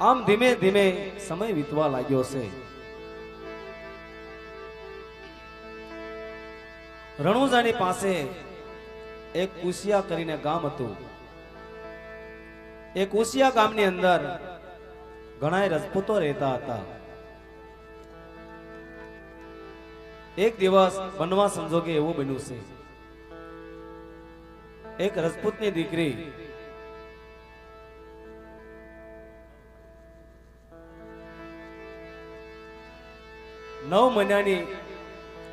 આમ ધીમે ધીમે સમય વીતવા લાગ્યો છે. રણુજાની પાસે એક કુશિયા કરીને ગામ હતું. એ કુશિયા ગામની અંદર ઘણા રજપૂતો રહેતા હતા. એક દિવસ બનવા સંજોગે એવું બન્યું છે. એક રજપૂતની દીકરી નવ મહિનાની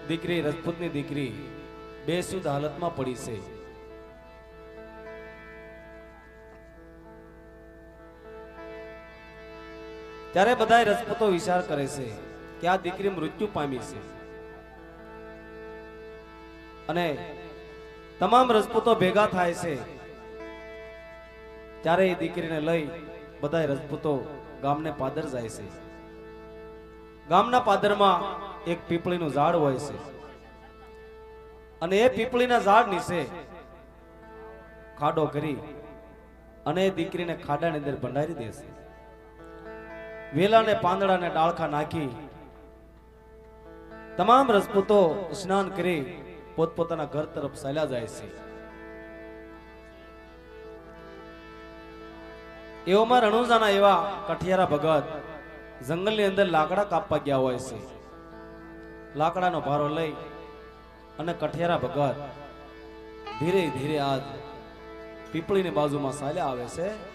દીકરી, રજપૂતની દીકરી બેસુદ હાલતમાં પડી છે. ત્યારે બધા રજપૂતો વિચાર કરે છે કે આ દીકરી મૃત્યુ પામી છે. અને તમામ રજપૂતો ભેગા થાય છે. ત્યારે એ દીકરીને લઈ બધા રજપૂતો ગામને પાદર જાય છે. ગામના પાદરમાં એક પીપળીનું ઝાડ હોય છે. અને એ પીપળીના ઝાડ નીચે ખાડો કરી અને એ દીકરીને ખાડાની અંદર ભંડારી દેશે વેલાને પાંદડાને ડાળખા નાખી તમામ રજપૂતો સ્નાન કરી પોતપોતાના ઘર તરફ ચાલ્યા જાય છે. એવામાં રણુજાના એવા કઠિયારા ભગત જંગલની અંદર લાકડા કાપવા ગયા હોય છે. લાકડાનો ભારો લઈ અને કઠિયારા ભગત ધીરે ધીરે આ પીપળીની બાજુમાં ચાલ્યા આવે છે.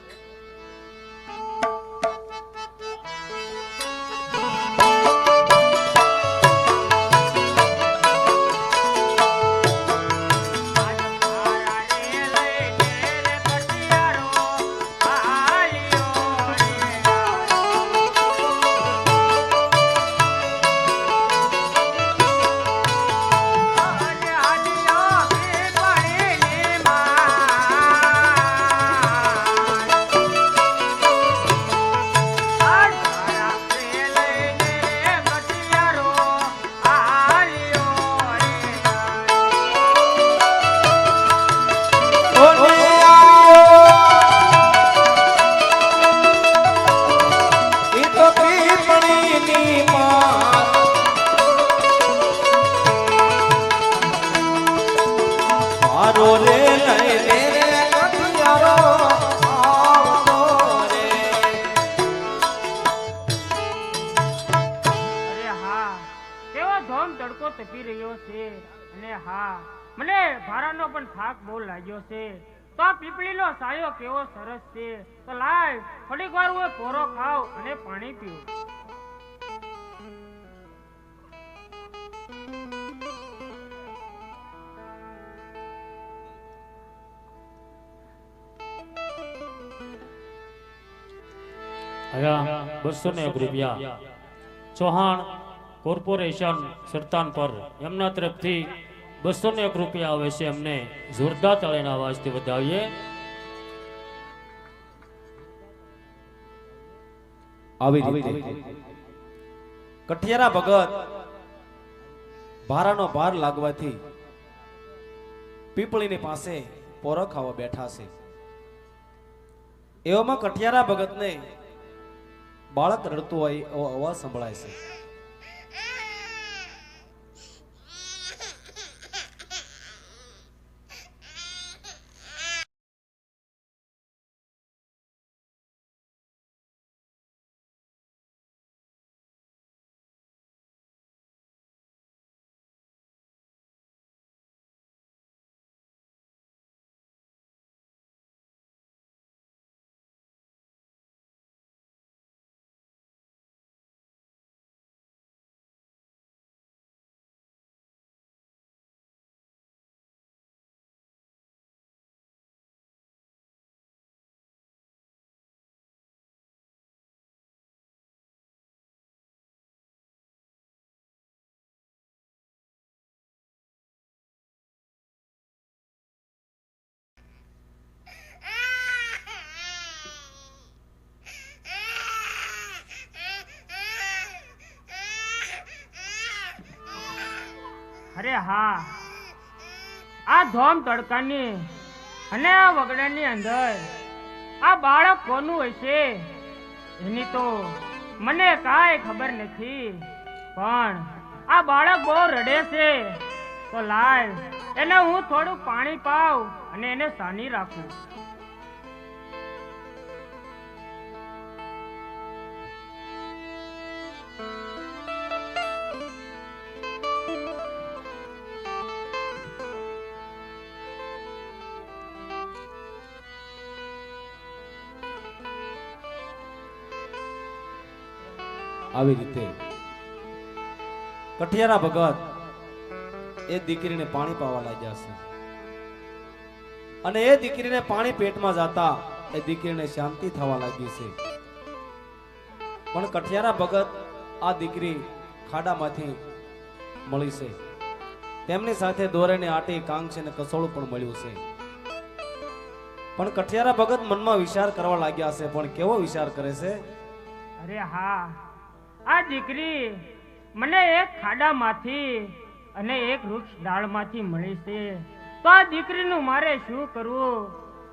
મારો રે ધોમ તડકો તપી રહ્યો છે. અને હા, મને ભારાનો પણ થાક બહુ લાગ્યો છે. તો પીપળીનો સાયો કેવો સરસ છે. તો લાય, થોડીક વાર હું કોરો ખાવ અને પાણી પીવું હયા બસો ને એક રૂપિયા. ચૌહાણ કોર્પોરેશન સરતાન પર એમના તરફથી બસો ને એક રૂપિયા આવે છે એમને જોરદાર તાળીના અવાજથી વધાવીએ. આવી કઠિયારા ભગત ભારાનો ભાર લાગવાથી પીપળીની પાસે પોરો ખાવા બેઠા છે. એવામાં કઠિયારા ભગતને બાળક રડતું હોય એવો અવાજ સંભળાય છે. અરે હા. આ ધોમ તડકાની અને આ વગડાની અંદર આ બાળક કોનું હશે એની તો મને કાંઈ ખબર નથી. પણ આ બાળક બહુ રડે છે. તો લાય, એને હું થોડું પાણી પાવ અને એને સાની રાખું. આવી રીતે. કઠિયારા ભગત એ દીકરીને પાણી પાવા લાગ્યા છે. અને એ દીકરીને પાણી પેટમાં જતા એ દીકરીને શાંતિ થવા લાગી છે. પણ કઠિયારા ભગત આ દીકરી ખાડામાંથી મળી છે. તેમની સાથે દોરેને આટી કાંગ છે ને કસોળું પણ મળ્યું છે. પણ કઠિયારા ભગત મનમાં વિચાર કરવા લાગ્યા છે, પણ કેવો વિચાર કરે છે? અરે હા. આ દીકરી મને એક ખાડામાંથી અને એક વૃક્ષ ડાળમાંથી મળી છે. તો આ દીકરીનું મારે શું કરવું?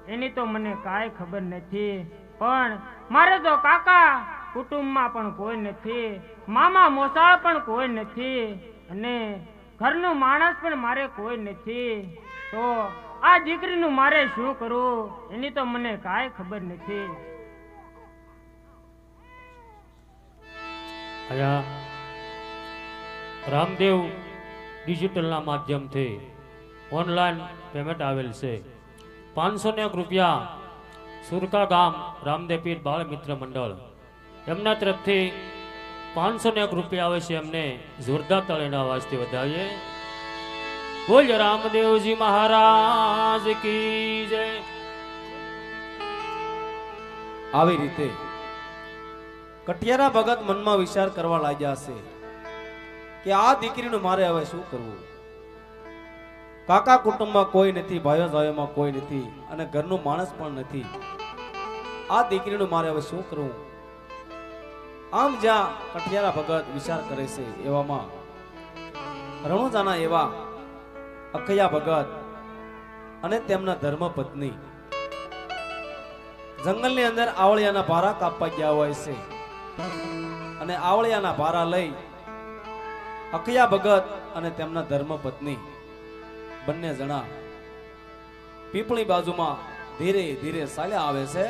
એની તો મને કાંઈ ખબર નથી. પણ મારે તો કાકા કુટુંબમાં પણ કોઈ નથી. મામા મોસાળ પણ કોઈ નથી. અને ઘરનું માણસ પણ મારે કોઈ નથી. તો આ દીકરીનું મારે શું કરવું? એની તો મને કાંઈ ખબર નથી. અહીંયા રામદેવ ડિજિટલના માધ્યમથી ઓનલાઈન પેમેન્ટ આવેલ છે. પાંચસો ને એક રૂપિયા સુરકા ગામ રામદેવ પીર બાળ મિત્ર મંડળ. એમના તરફથી પાંચસો ને એક રૂપિયા આવે છે એમને જોરદાર તળેના અવાજથી વધાવીએ. બોલ રામદેવજી મહારાજ કી જય. આવી રીતે કટિયારા ભગત મનમાં વિચાર કરવા લાગ્યા છે કે આ દીકરીનું મારે હવે શું કરવું? કાકા કુટુંબમાં કોઈ નથી, ભાઈઓ ભાઈઓમાં કોઈ નથી અને ઘરનું માણસ પણ નથી. આ દીકરીનું મારે હવે શું કરવું? આમ જ્યાં કઠિયારા ભગત વિચાર કરે છે એવામાં રણુજાના એવા અખૈયા ભગત અને તેમના ધર્મ પત્ની જંગલની અંદર આવળિયાના ભારા કાપવા ગયા હોય છે. અને આવળિયાના ભારા લઈ અકિયા ભગત અને તેમના ધર્મ પત્ની બંને જણા પીપળી બાજુમાં ધીરે ધીરે ચાલ્યા આવે છે.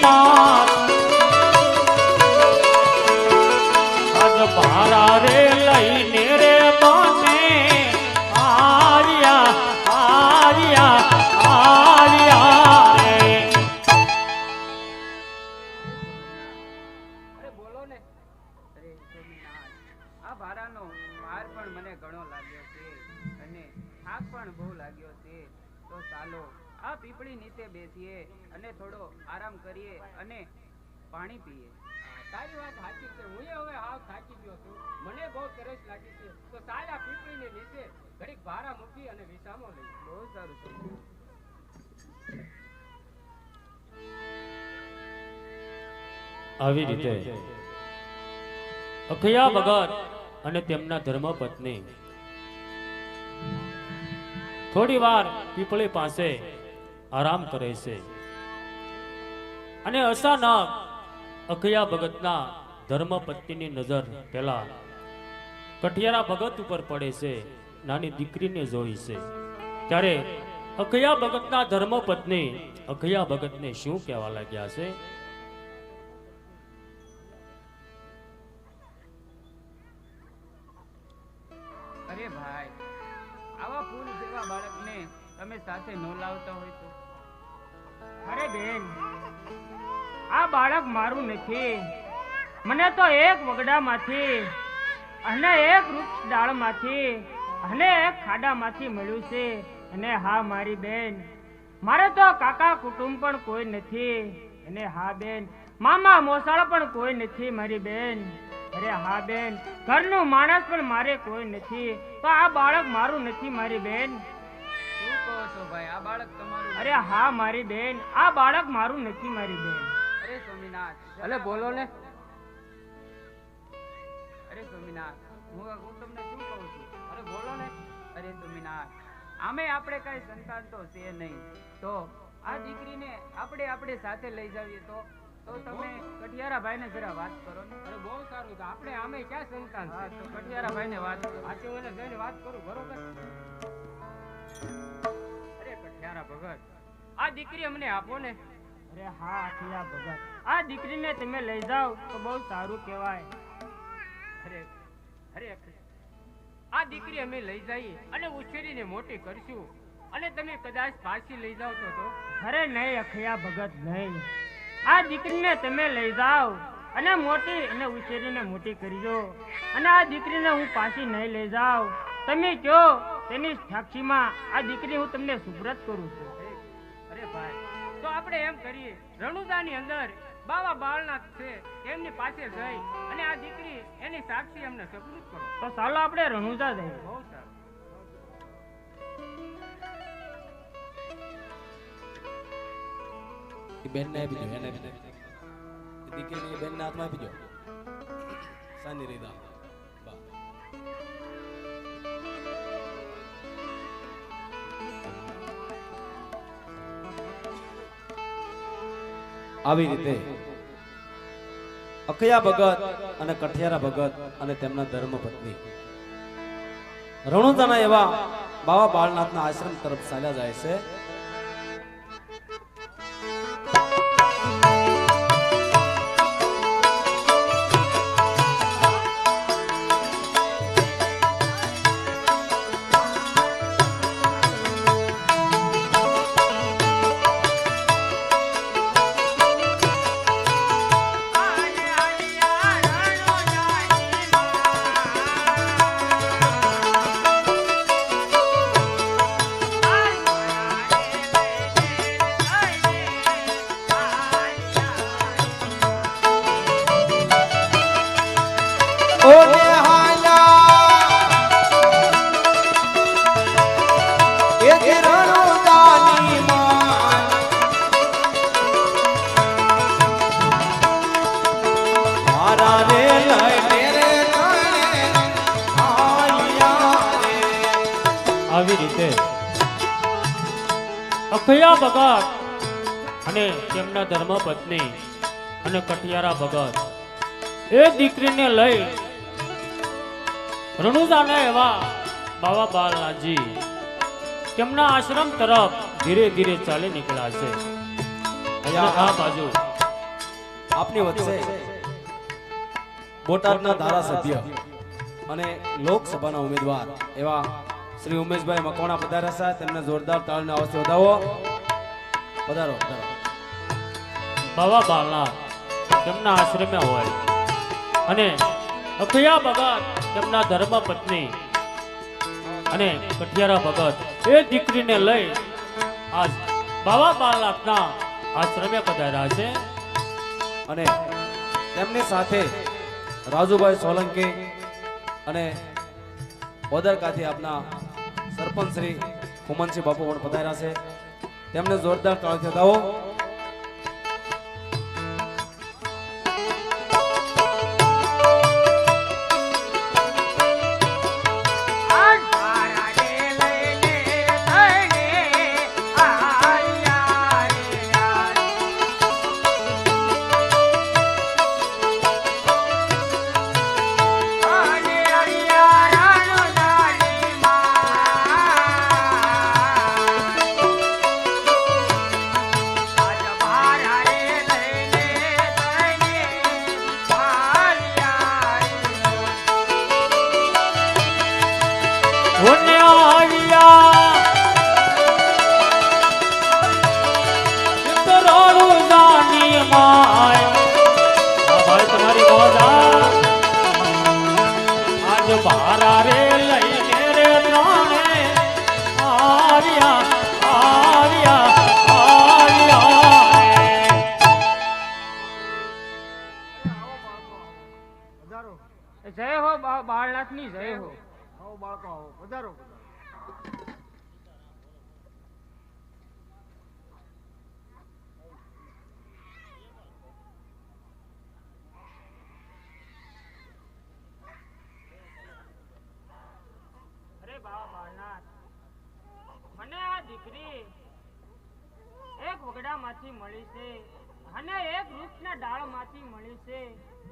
પીપળીની પાણી પીએ. તારી વાત સાચી છે. હું હવે હાવ થાકી ગયો છું. મને બહુ તરસ લાગી છે. તો ચાલ આ પીપળીને નીચે ઘડીક ભારા મૂકી અને વિસામો લઈ. બહુ સારું છે. આવી રીતે અખયા ભગત અને તેમના ધર્મપત્ની. થોડી વાર પીપળી પાસે આરામ કરે છે. અને અચાનક અખયા ભગતના ધર્મપત્નીની નજર પેલા કઠિયારા ભગત ઉપર પડે છે, નાની દીકરીને જોઈ છે. ત્યારે અખયા ભગતના ધર્મપત્ની અખયા ભગતને શું કહેવા લાગ્યા છે? મારું નથી. મને તો એક વગડામાંથી અને એક વૃક્ષ ડાળમાંથી અને એક ખાડામાંથી મળ્યું છે. અને હા મારી બેન મારે તો કાકા કુટુંબ પણ કોઈ નથી. અને હા બેન મામા મોસાળ પણ કોઈ નથી મારી બેન. અરે હા બેન ઘરનું માણસ પણ મારે કોઈ નથી. તો આ બાળક મારું નથી મારી બેન. શું કહો છો ભાઈ? આ બાળક તમારું અરે હા મારી બેન આ બાળક મારું નથી મારી બેન. સ્વામિનાથ અલે બોલો ને. અરે સ્વામિનાથ હું હું તમને શું કહું છું? અરે બોલો ને. અરે સ્વામિનાથ આમે આપણે કઈ સંતાન તો છે નહીં. તો આ દીકરીને આપણે આપણે સાથે લઈ જાવીએ તો? તો તમે કઠિયારા ભાઈને જરા વાત કરો ને. અરે બહુ સારું તો આપણે આમે ક્યાં સંતાન હા છે તો કઠિયારા ભાઈને વાત કરો. સાચી મને જઈને વાત કરું બરોબર? અરે કઠિયારા ભગત આ દીકરી અમને આપો ને. અરે આ દીકરીને તમે લઈ જાઓ તો બહુ સારું કહેવાય. આ દીકરી અમે લઈ જઈએ અને ઉછેરીને મોટી કરશું. અને તમે કદાચ પાછી લઈ જાઓ તો અરે નહીં અખિયા ભગત, નહીં. આ દીકરીને તમે લઈ જાઓ અને મોટી અને ઉછેરીને મોટી કરજો. અને આ દીકરીને હું પાછી નહીં લઈ જાઉં. તમે કહો તેની સાક્ષીમાં આ દીકરી હું તમને સુબ્રત કરું છું. આપણે એમ કરીએ રણુદાની અંદર બાવા બાળનાથ છે એમની પાસે જઈ અને આ દીકરી એની સાક્ષી અમને સપૂત કરો. તો ચાલો આપણે રણુજા જઈએ. બહુ સારું. બેન ને આપી દો એને આપી દો. દીકરીને એ હાથમાં આપી દો. સાની રીતા આવી રીતે. અખયા ભગત અને કઠિયારા ભગત અને તેમના ધર્મ પત્ની રણુદાના એવા બાબા બાળનાથના આશ્રમ તરફ ચાલ્યા જાય છે. તેમના ધર્મપત્ની અને કટિયારા ભગત. એ દીકરીને લઈ રણુજાના એવા બાવા બાલનાથજી તેમના આશ્રમ તરફ ધીરે ધીરે ચાલી નીકળ્યા છે. આ બાજુ આપની વચ્ચે બોટાદના ધારાસભ્ય અને લોકસભાના ઉમેદવાર એવા શ્રી ઉમેશભાઈ મકવાણા પધાર્યા છે. તેમને જોરદાર તાળના અવશ્ય વધાવો. પધારો પધારો બાવા બાલા તેમના આશ્રમે હોય. અને અખિયા ભગત તેમના ધર્મ પત્ની અને કઠિયારા ભગત એ દીકરીને લઈ આજ બાવા બાલનાથના આશ્રમે પધાર્યા છે. અને તેમની સાથે રાજુભાઈ સોલંકી અને ઓદરકાથી આપના સરપંચ શ્રી હુમનસિંહ બાપુ પણ પધાર્યા છે. તેમને જોરદાર તાળીથી વધાવો બાળકો આવો પધારો મને આ દીકરી એક વગડામાંથી મળી છે, અને એક વૃક્ષના ડાળમાંથી મળી છે,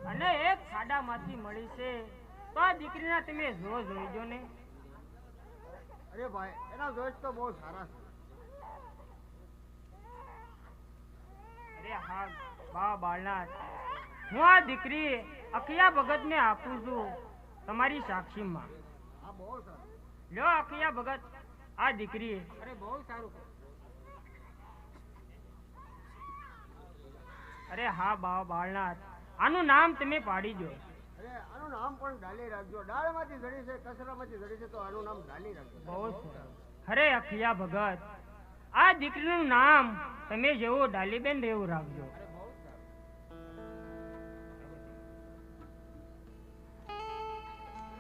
અને એક ખાડામાંથી મળી છે. તો આ દીકરીના તમે જો જોઈજો ને. અરે ભાઈ એના જોઈશ તો બહુ સારા છે. અરે હા બા બાળનાથ. હું આ દીકરી અખિયા ભગતને આપું છું તમારી સાક્ષીમાં. આ બહુ સારું. લ્યો ભગત આ દીકરી. અરે બહુ સારું. અરે હા બાવા બાળનાથ. આનું નામ તમે પાડી દો. અરે આનું નામ પણ ડાલી રાખજો. ડાળમાંથી જડી છે કચરામાંથી જડી છે તો આનું નામ ડાલી રાખજો. અરે અખિયા ભગત. આ દીકરીનું નામ તમે જેવું ડાલીબેન એવું રાખજો.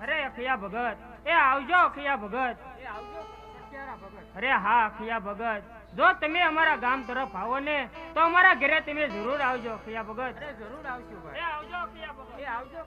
અરે અખિયા ભગત. એ આવજો અખિયા ભગત. એ આવજો ભગત. અરે હા અખિયા ભગત. જો તમે અમારા ગામ તરફ આવો ને તો અમારા ઘરે તમે જરૂર આવજો ખિયા ભગત. જરૂર આવજો ભાઈ. આવજો ખિયા ભગત. આવજો